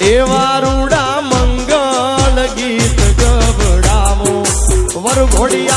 એવા રૂડા મંગલ ગીત ગવડાવો વરઘોડી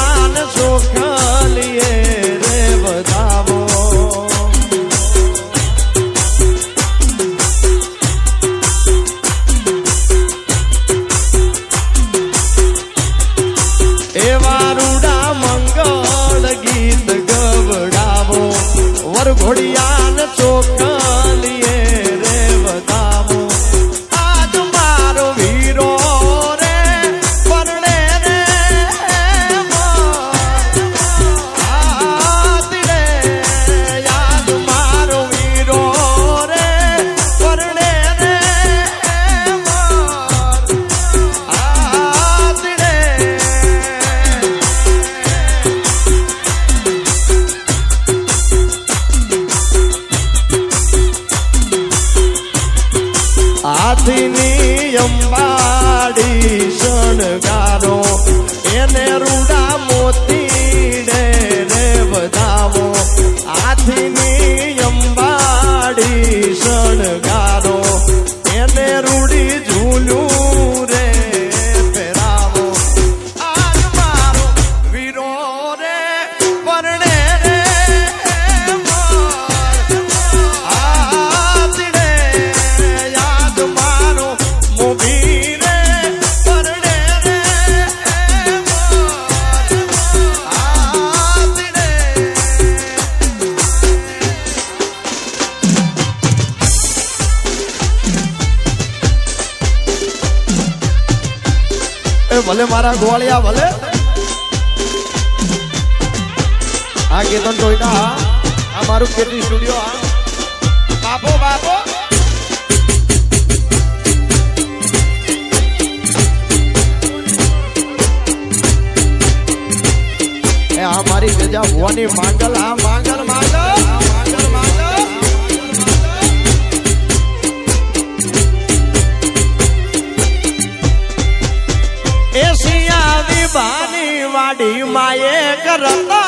ભલે મારા ગોવાળિયા ભલે. આ કેતન ટોયટા આ મારું કેટી સ્ટુડિયો આ બાપો બાપો. આ મારી ગજા ભુવાની માંગલ આ માંગલ. માએ કરતા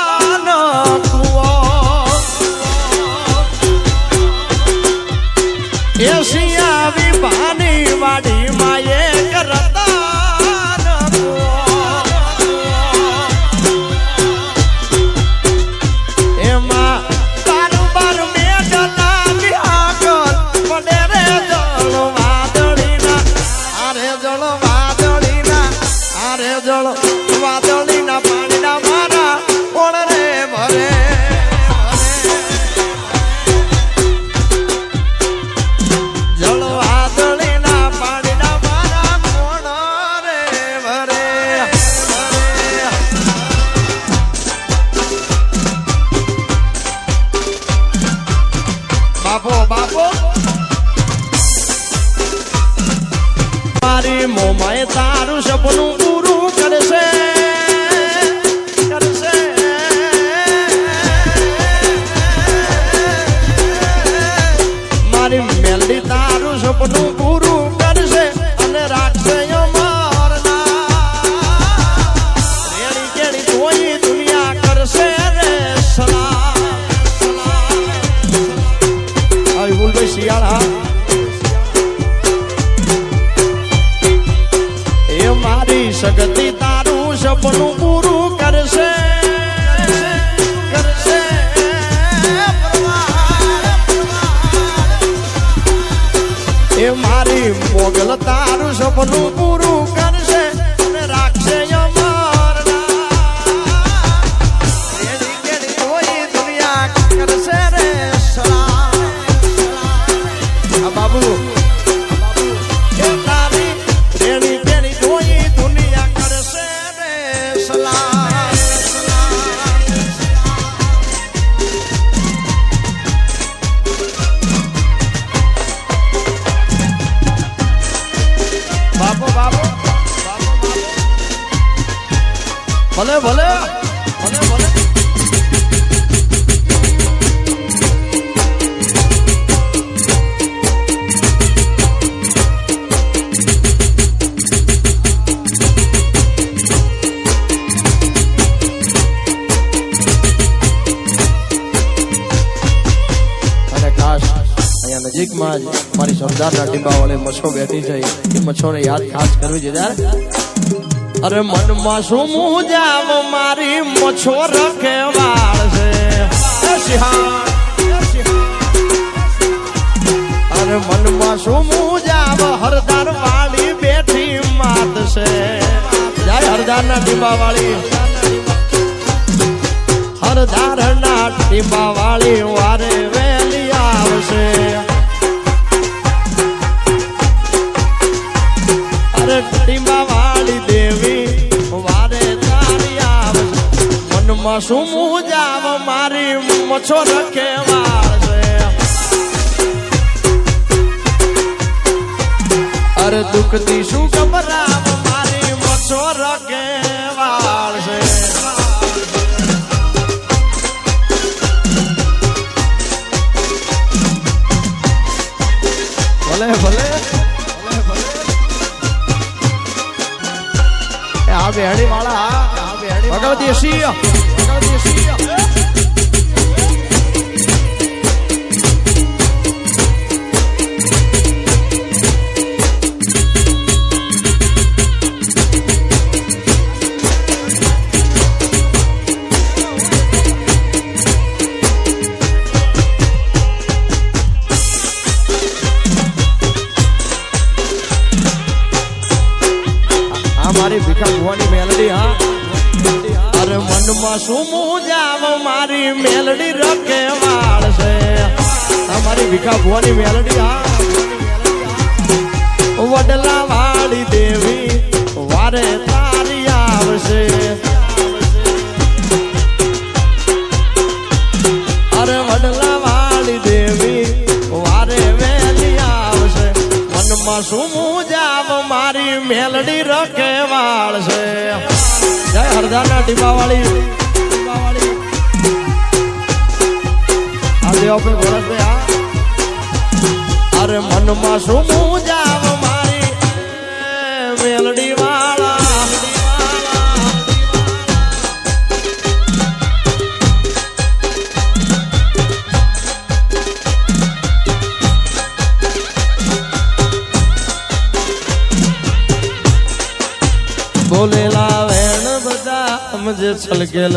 por સરદારના ટીંબા વાળે મચ્છો બેઠી છે. એ મચ્છોને યાદ ખાસ કરવી છે અરે મનમાં શું મુજામ મારી મચ્છો રખે વાળ. અરે મનમાં શું મુજામ હરદાર વાળી બેઠી માત છે. જય હરદારના ટીંબા વાળી હરદારના ટીંબા વાળી શું જાવ મારી મચ્છો રખે છે અરે દુઃખથી શું ગભરાવ મારી મચ્છો રખે છે ભલે ભલે. આ બેહડી વાળા ભગવતી સિંહ મારી ભીખા ભુવાની શું મુજાવ, મારી મેલડી રખે વાળ છે. અમારી મારી ભીખા ભુવાની મેલડી આ. વડલા વાળી દેવી, વારે તારી આવશે. અરે વડલા વાળી દેવી, વારે વેલી આવશે. મનમાં શું મુજાવ, મારી મેલડી વાળશે જય હરદાના ટીપા વાળી આ દેવ આપણે ગોરખભાઈ આ અરે મનમાં શું મુજાવ મારી? મેલડી વેણ સમજે છલકેલ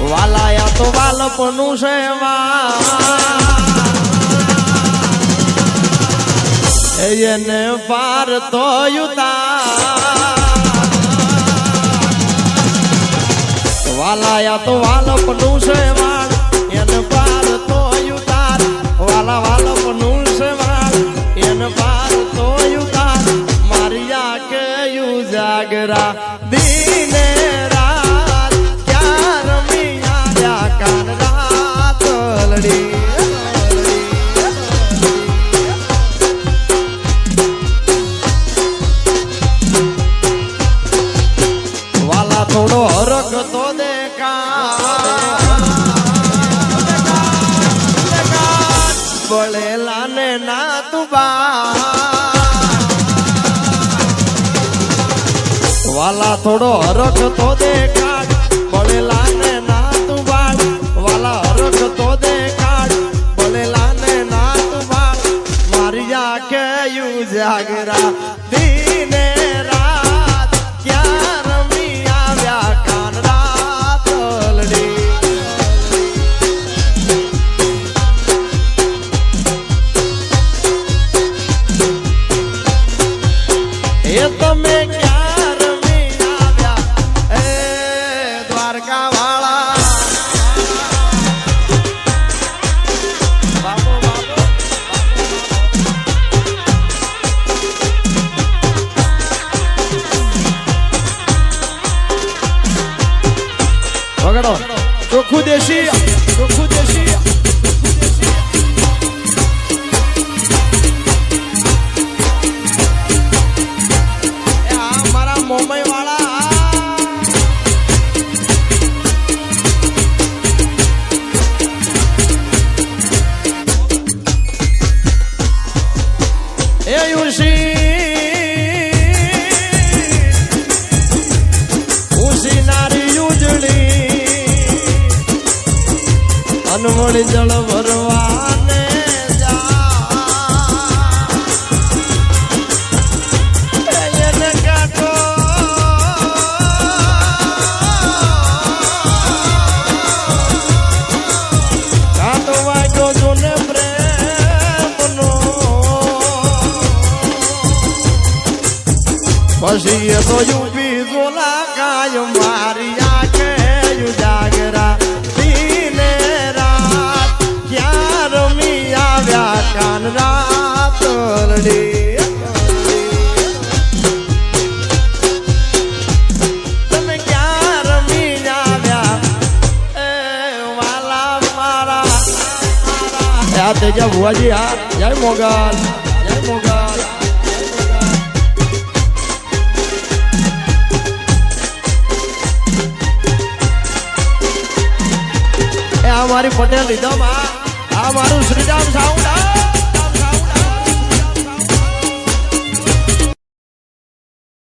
વાલાયા તો વાલપનું છે એને તો વાલાયા તો વાલપનું છે વાળ એને પાર તો યુતાર. વાલા વાલપનું છે વાળ એને પાર તો યુતાર. મારી યુ જાગરા દીને રાત ક્યાં રમી આવ્યા કાન રાત વાલા થોડો હરખ તો દેખાડ. બળેલા ને ના તું બાળ. વાલા હરખ તો દેખાડ. બળેલા ને ના તું બાળ. મારી આંખે યુ જાગરા. le coup déchire, le coup. આ તેજા ભુવાજી હા. જય મોગલ. જય મોગલ. મારી પટેલ લીધો આ મારું શ્રીરામ સાઉન્ડ